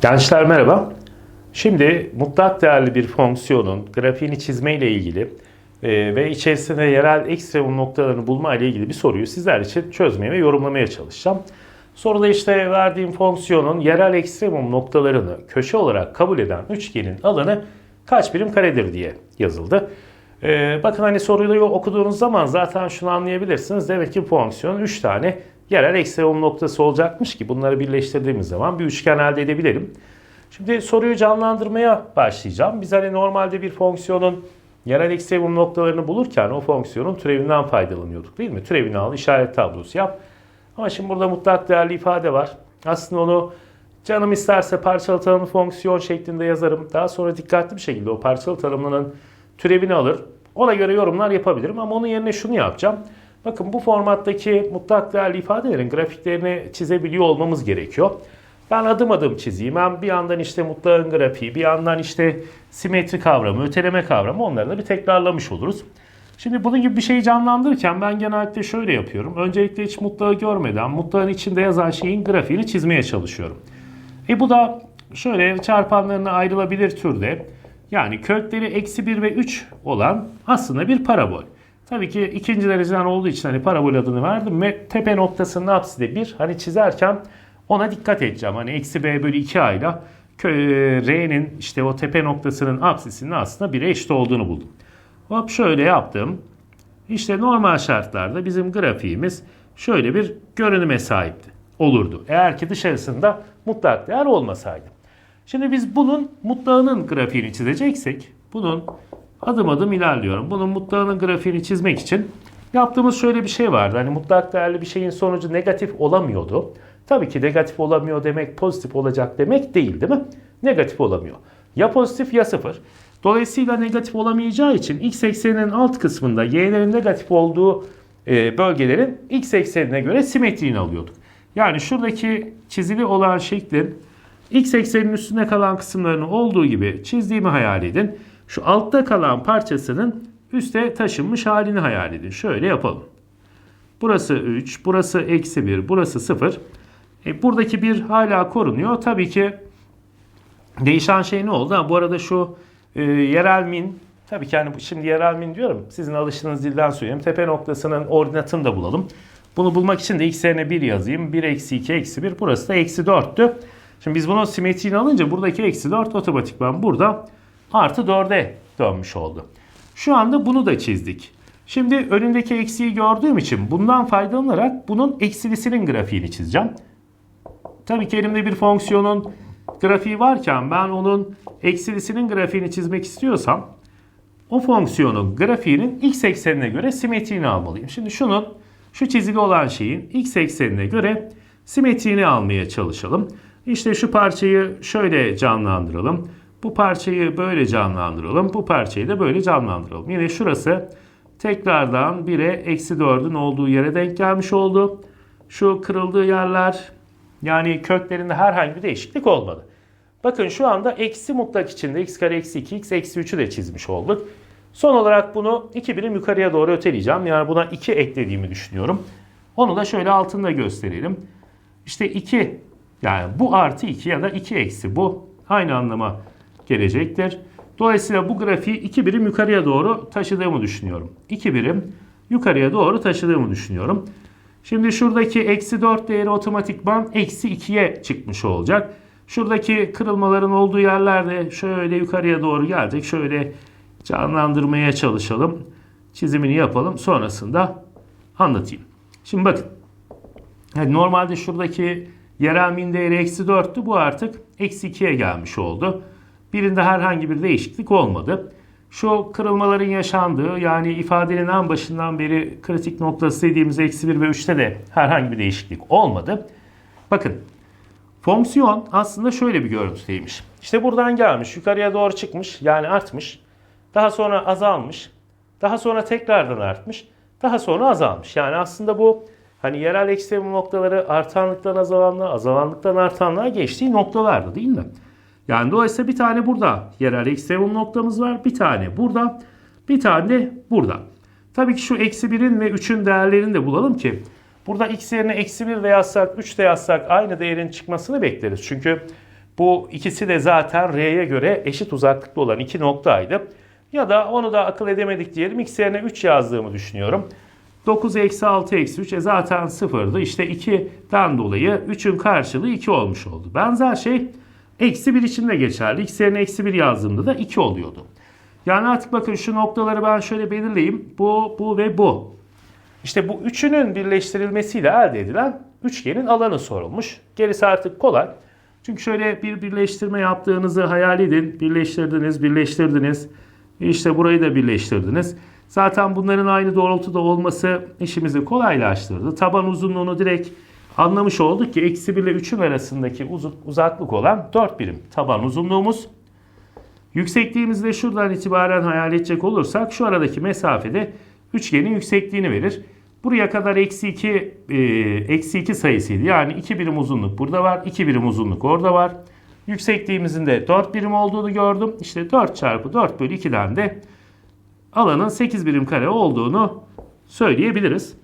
Gençler merhaba. Şimdi mutlak değerli bir fonksiyonun grafiğini çizme ile ilgili e, ve içerisinde yerel ekstremum noktalarını bulma ile ilgili bir soruyu sizler için çözmeye ve yorumlamaya çalışacağım. Soruda işte verdiğim fonksiyonun yerel ekstremum noktalarını köşe olarak kabul eden üçgenin alanı kaç birim karedir diye yazıldı. E, bakın hani soruyu okuduğunuz zaman zaten şunu anlayabilirsiniz. Demek ki bu fonksiyonun 3 tane yerel ekstremum noktası olacakmış ki bunları birleştirdiğimiz zaman bir üçgen elde edebilirim. Şimdi soruyu canlandırmaya başlayacağım. Biz hani normalde bir fonksiyonun yerel ekstremum noktalarını bulurken o fonksiyonun türevinden faydalanıyorduk değil mi? Türevini al, işaret tablosu yap. Ama şimdi burada mutlak değerli ifade var. Aslında onu canım isterse parçalı tanımlı fonksiyon şeklinde yazarım. Daha sonra dikkatli bir şekilde o parçalı tanımlının türevini alır. Ona göre yorumlar yapabilirim ama onun yerine şunu yapacağım. Bakın bu formattaki mutlak değerli ifadelerin grafiklerini çizebiliyor olmamız gerekiyor. Ben adım adım çizeyim. Ben bir yandan işte mutlağın grafiği, bir yandan işte simetri kavramı, öteleme kavramı onları da bir tekrarlamış oluruz. Şimdi bunun gibi bir şeyi canlandırırken ben genellikle şöyle yapıyorum. Öncelikle hiç mutlağı görmeden mutlağın içinde yazan şeyin grafiğini çizmeye çalışıyorum. E bu da şöyle çarpanlarına ayrılabilir türde. Yani kökleri eksi 1 ve 3 olan aslında bir parabol. Tabii ki ikinci dereceden olduğu için hani parabol adını verdim ve tepe noktasının apsisi de 1. Hani çizerken ona dikkat edeceğim. Hani eksi b bölü 2a ile r'nin işte o tepe noktasının apsisinin aslında 1'e eşit olduğunu buldum. Hop şöyle yaptım. İşte normal şartlarda bizim grafiğimiz şöyle bir görünüme sahipti. Olurdu. Eğer ki dışarısında mutlak değer olmasaydı. Şimdi biz bunun mutlağının grafiğini çizeceksek bunun adım adım ilerliyorum. Bunun mutlağının grafiğini çizmek için yaptığımız şöyle bir şey vardı. Hani mutlak değerli bir şeyin sonucu negatif olamıyordu. Tabii ki negatif olamıyor demek pozitif olacak demek değil değil mi? Negatif olamıyor. Ya pozitif ya sıfır. Dolayısıyla negatif olamayacağı için x ekseninin alt kısmında y'lerin negatif olduğu e, bölgelerin x eksenine göre simetriğini alıyorduk. Yani şuradaki çizili olan şeklin x eksenin üstünde kalan kısımlarını olduğu gibi çizdiğimi hayal edin. Şu altta kalan parçasının üste taşınmış halini hayal edin. Şöyle yapalım. Burası 3, burası eksi 1, burası 0. E, buradaki 1 hala korunuyor. Tabii ki değişen şey ne oldu? Ha, bu arada şu e, yerel min, tabii ki hani şimdi yerel min diyorum. Sizin alıştığınız dilden söyleyeyim. Tepe noktasının ordinatını da bulalım. Bunu bulmak için de x yerine 1 yazayım. 1 eksi 2 eksi 1. Burası da eksi 4'tü. Şimdi biz bunu simetriğini alınca buradaki eksi 4 otomatikman burada artı 4'e dönmüş oldu. Şu anda bunu da çizdik. Şimdi önündeki eksiği gördüğüm için bundan faydalanarak bunun eksilisinin grafiğini çizeceğim. Tabii ki elimde bir fonksiyonun grafiği varken ben onun eksilisinin grafiğini çizmek istiyorsam o fonksiyonun grafiğinin x eksenine göre simetriğini almalıyım. Şimdi şunun şu çizili olan şeyin x eksenine göre simetriğini almaya çalışalım. İşte şu parçayı şöyle canlandıralım. Bu parçayı böyle canlandıralım. Bu parçayı da böyle canlandıralım. Yine şurası tekrardan 1'e eksi 4'ün olduğu yere denk gelmiş oldu. Şu kırıldığı yerler yani köklerinde herhangi bir değişiklik olmadı. Bakın şu anda eksi mutlak içinde x kare eksi 2 x eksi 3'ü de çizmiş olduk. Son olarak bunu 2 birim yukarıya doğru öteleyeceğim. Yani buna 2 eklediğimi düşünüyorum. Onu da şöyle altında gösterelim. İşte 2 yani bu artı 2 ya da 2 eksi bu aynı anlama gelecektir. Dolayısıyla bu grafiği 2 birim yukarıya doğru taşıdığımı düşünüyorum. 2 birim yukarıya doğru taşıdığımı düşünüyorum. Şimdi şuradaki eksi 4 değeri otomatikman eksi 2'ye çıkmış olacak. Şuradaki kırılmaların olduğu yerlerde şöyle yukarıya doğru gelecek. Şöyle canlandırmaya çalışalım. Çizimini yapalım. Sonrasında anlatayım. Şimdi bakın. Yani normalde şuradaki yerel min değeri eksi 4'tü. Bu artık eksi 2'ye gelmiş oldu. Birinde herhangi bir değişiklik olmadı. Şu kırılmaların yaşandığı yani ifadenin en başından beri kritik noktası dediğimiz eksi 1 ve 3'te de herhangi bir değişiklik olmadı. Bakın fonksiyon aslında şöyle bir görüntüdeymiş. İşte buradan gelmiş yukarıya doğru çıkmış yani artmış. Daha sonra azalmış. Daha sonra tekrardan artmış. Daha sonra azalmış. Yani aslında bu hani yerel ekstremum noktaları artanlıktan azalanlığa, azalanlıktan artanlığa geçtiği noktalardı değil mi? Yani dolayısıyla bir tane burada yerel ekstremum noktamız var. Bir tane burada. Bir tane burada. Tabii ki şu eksi 1'in ve 3'ün değerlerini de bulalım ki burada x yerine eksi 1 de yazsak 3 de yazsak aynı değerin çıkmasını bekleriz. Çünkü Bu ikisi de zaten R'ye göre eşit uzaklıkta olan iki noktaydı. Ya da onu da akıl edemedik diyelim. X yerine 3 yazdığımı düşünüyorum. 9 eksi 6 eksi 3 e zaten sıfırdı. İşte 2'den dolayı 3'ün karşılığı 2 olmuş oldu. Benzer şey eksi 1 için de geçerli. X yerine eksi 1 yazdığımda da 2 oluyordu. Yani artık bakın şu noktaları ben şöyle belirleyeyim. Bu, bu ve bu. İşte bu üçünün birleştirilmesiyle elde edilen üçgenin alanı sorulmuş. Gerisi artık kolay. Çünkü şöyle bir birleştirme yaptığınızı hayal edin. Birleştirdiniz, birleştirdiniz. İşte burayı da birleştirdiniz. Zaten bunların aynı doğrultuda olması işimizi kolaylaştırdı. Taban uzunluğunu direkt anlamış olduk ki eksi 1 ile 3'ün arasındaki uz- uzaklık olan 4 birim taban uzunluğumuz. Yüksekliğimizi de şuradan itibaren hayal edecek olursak şu aradaki mesafede üçgenin yüksekliğini verir. Buraya kadar eksi 2, e, eksi 2 sayısıydı. Yani 2 birim uzunluk burada var, 2 birim uzunluk orada var. Yüksekliğimizin de 4 birim olduğunu gördüm. İşte 4 çarpı 4 bölü 2'den de alanın 8 birim kare olduğunu söyleyebiliriz.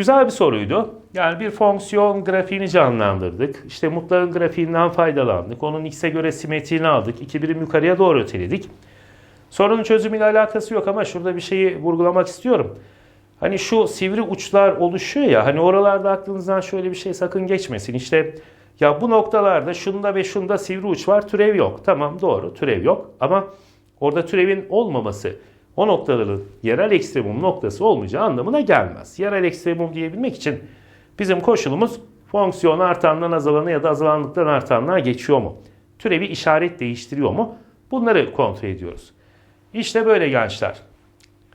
Güzel bir soruydu. Yani bir fonksiyon grafiğini canlandırdık. İşte mutların grafiğinden faydalandık. Onun x'e göre simetriğini aldık. 2 birim yukarıya doğru öteledik. Sorunun çözümüyle alakası yok ama şurada bir şeyi vurgulamak istiyorum. Hani şu sivri uçlar oluşuyor ya hani oralarda aklınızdan şöyle bir şey sakın geçmesin. İşte ya bu noktalarda şunda ve şunda sivri uç var türev yok. Tamam doğru türev yok ama orada türevin olmaması o noktaların yerel ekstremum noktası olmayacağı anlamına gelmez. Yerel ekstremum diyebilmek için bizim koşulumuz fonksiyon artandan azalana ya da azalanlıktan artanlığa geçiyor mu? Türevi işaret değiştiriyor mu? Bunları kontrol ediyoruz. İşte böyle gençler.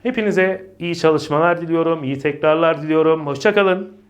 Hepinize iyi çalışmalar diliyorum, iyi tekrarlar diliyorum. Hoşçakalın.